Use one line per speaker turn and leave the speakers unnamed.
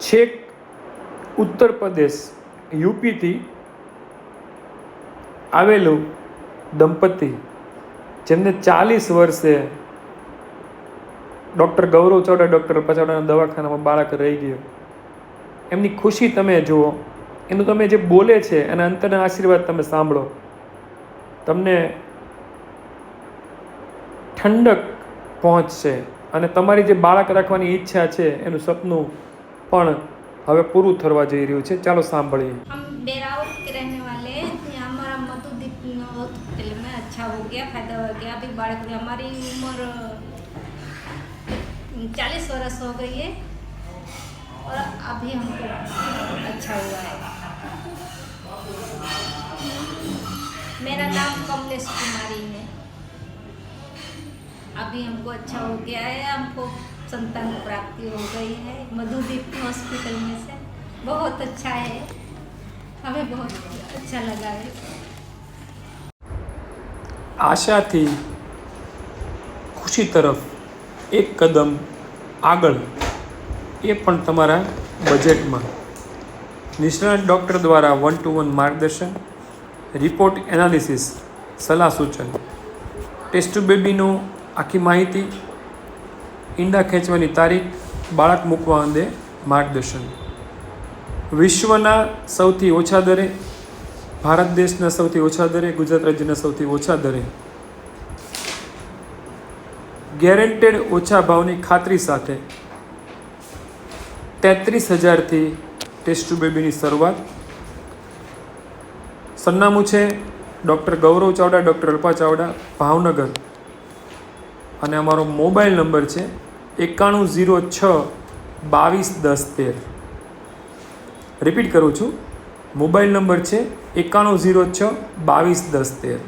છેક ઉત્તર પ્રદેશ, યુપીથી આવેલું દંપતી, જેમને ચાલીસ વર્ષે ડૉક્ટર ગૌરવ ચાવડા ડૉક્ટર પચાવડાના દવાખાનામાં બાળક રહી ગયો. એમની ખુશી તમે જુઓ, એનું તમે જે બોલે છે, એના અંતરના આશીર્વાદ તમે સાંભળો. તમને ઠંડક પહોંચશે અને તમારી જે બાળક રાખવાની ઈચ્છા છે, એનું સપનું પણ હવે પૂરું થવા જઈ રહ્યું છે ચાલો સાંભળીએ
हम बेराउत के रहने वाले हैं यहाँ हमारा मधुदीप हॉस्पिटल में अच्छा हो गया फायदा हो गया अभी बाढ़ में हमारी उम्र चालीस वर्ष हो गई है और अभी हमको अच्छा हुआ है मेरा नाम कमलेश कुमारी है अभी हमको अच्छा हो गया है हमको संतान प्राप्ति हो गई है मधुदीप हॉस्पिटल में से बहुत अच्छा है हमें बहुत अच्छा लगा है
આશાથી ખુશી તરફ એક કદમ આગળ એ પણ તમારા બજેટમાં નિષ્ણાત ડૉક્ટર દ્વારા વન ટુ વન માર્ગદર્શન રિપોર્ટ એનાલિસિસ સલાહ સૂચન ટેસ્ટ બેબીનું આખી માહિતી ઈંડા ખેંચવાની તારીખ બાળક મૂકવા અંગે માર્ગદર્શન. વિશ્વના સૌથી ઓછા દરે, ભારત દેશના સૌથી ઓછા દરે, ગુજરાત રાજ્યના સૌથી ઓછા દરે. ગેરેન્ટેડ ઓછા ભાવની ખાતરી સાથે તેત્રીસ હજારથી ટેસ્ટ બેબીની શરૂઆત. સરનામું છે ડૉક્ટર ગૌરવ ચાવડા, ડૉક્ટર અલ્પા ચાવડા, ભાવનગર. અને અમારો મોબાઈલ નંબર છે એકાણું ઝીરો છ બાવીસ દસ તેર. રિપીટ કરું છું. મોબાઈલ નંબર છે એકાણું ઝીરો છ બાવીસ દસ તેર.